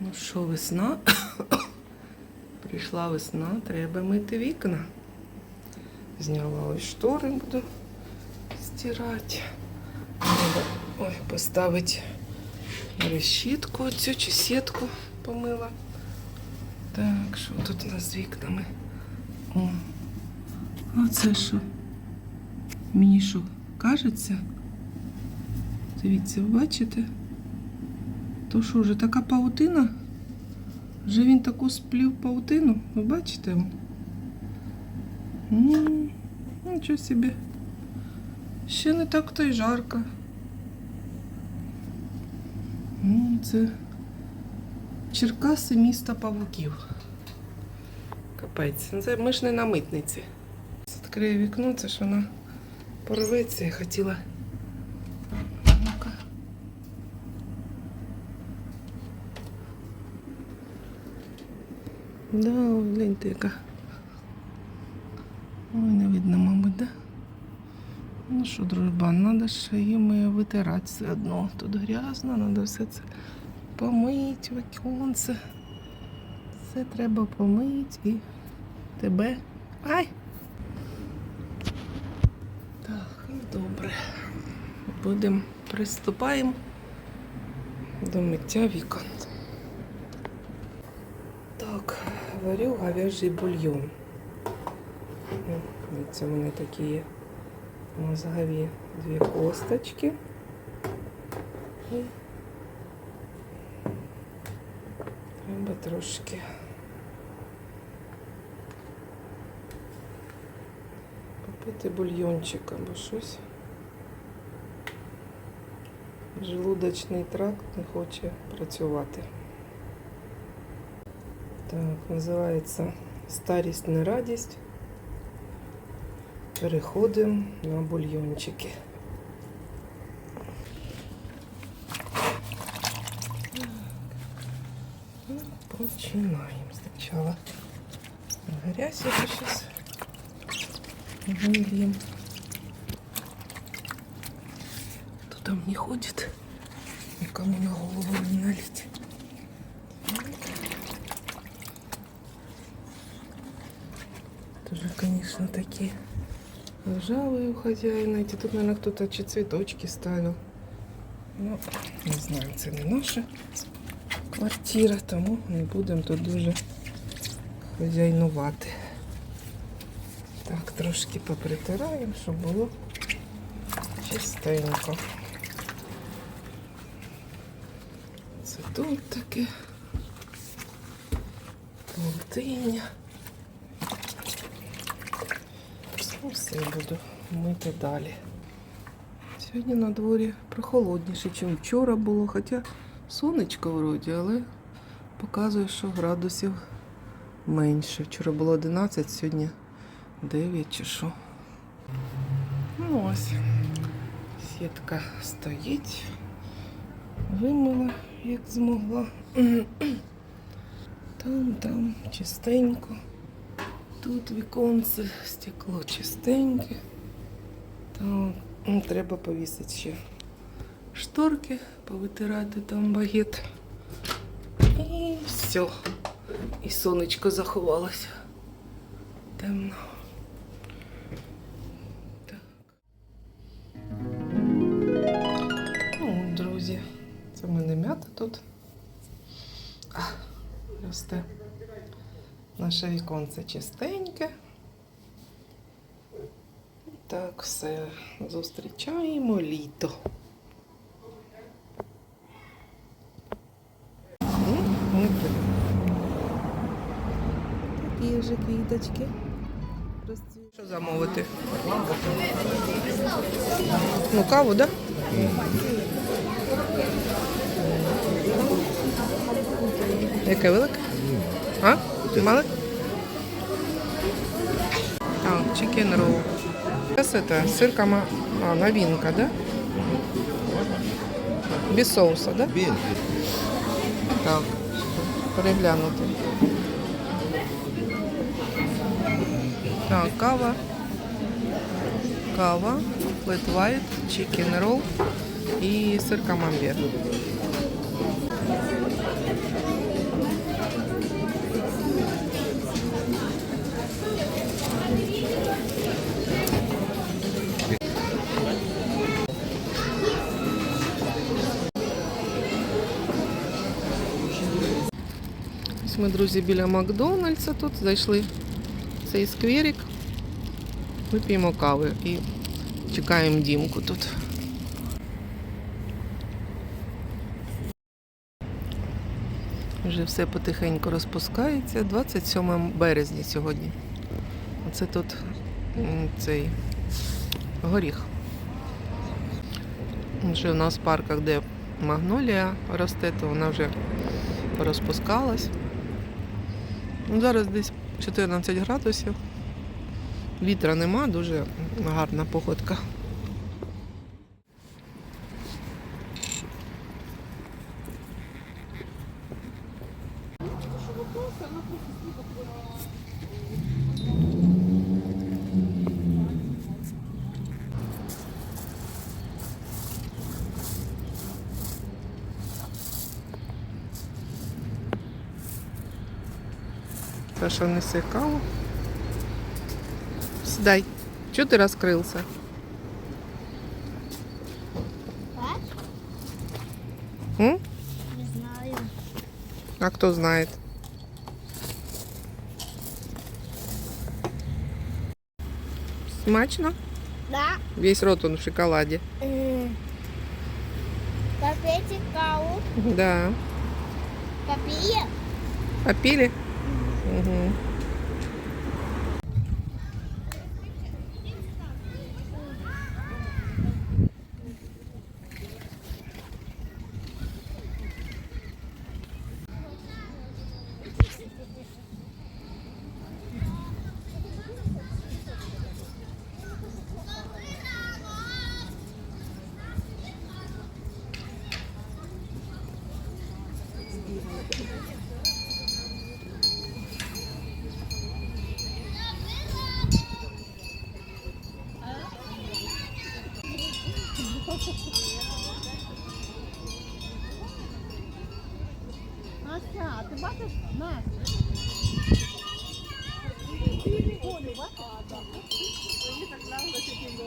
Ну що, весна? Прийшла весна, треба мити вікна. Зняла ось штори, буду стирати. Треба ой, поставити решітку цю чи сітку помила. Так, що тут у нас з вікнами? О, а це що? Мені що, кажеться? Дивіться, ви бачите? То що, вже така паутина? Вже він таку сплів паутину, ви бачите? М, Нічого собі. Ще не так то й жарко. Ну, це Черкаси міста павуків. Капець. Ну, ми ж не на митниці. Відкрию вікно, це ж вона порветься. Я хотіла. Да, гляньте, яка. Ой, не видно, мабуть, да? Ну що, дружба, треба ж їм витирати все одно. Тут грязно, треба все це помити, віконце. Все треба помити і тебе. Ай! Так, добре. Будемо приступаємо до миття вікон. Так, варю говяжий бульйон. Це у мене такі є мозгові дві косточки. І треба трошки попити бульйончик або щось. Желудочний тракт не хоче працювати. Так, називається Старість не радість. Переходимо на бульйончики. Так. Ну, Починаємо спочатку. Грязь это сейчас выльем. Кто там не ходит, никому на голову не налить. Тоже, конечно, такие ржавые у хозяина. Эти тут, наверное, кто-то чи цветочки ставил. Ну, не знаю, це не наша квартира, тому не будемо тут дуже хазяйнувати. Так, трошки попритираємо, щоб було чистенько. Це тут таке паутиня. Ну, все буду мити далі. Сьогодні на дворі прохолодніше, ніж вчора було, хоча сонечко вроді, але показує, що градусів менше. Вчора було 11, сьогодні 9 чи що. Ну ось, сітка стоїть. Вимила, як змогла. Там, там, чистенько. Тут віконце, стекло чистеньке. Там треба повісити ще шторки, повитирати там багет. І все. І сонечко заховалося. Темно. Так. Ну, друзі, це в мене м'ята тут. А, росте. Наше віконце чистеньке. Так, все. Зустрічаємо літо. Тут. Такі вже квіточки. Що замовити? Ну, каву, так? Да? Яке велике? А? А, чикен ролл. Сейчас это сырка ма- а, новинка, да? Без соуса, да? Бензи. Так, переглянути. Так, кава. Кава, flat white, chicken roll і сир камамбер. Ось ми, друзі, біля Макдональдса тут зайшли в цей скверик. Вип'ємо кави і чекаємо Дімку тут. Вже все потихеньку розпускається. 27 березня сьогодні. Оце тут цей горіх. Вже у нас в парках, де магнолія росте, то вона вже розпускалась. Ну, зараз десь 14 градусів. Вітра нема, дуже гарна погодка. Саша несе каву. Сідай. Чого ти розкрився? М? Не знаю. А кто знает? Смачно? Да. Весь рот он в шоколаде. Попейте каву. Да. Попие. Попили? Mm-hmm. Ася, ти бачиш? А, так. Мені так нравилося, як він Да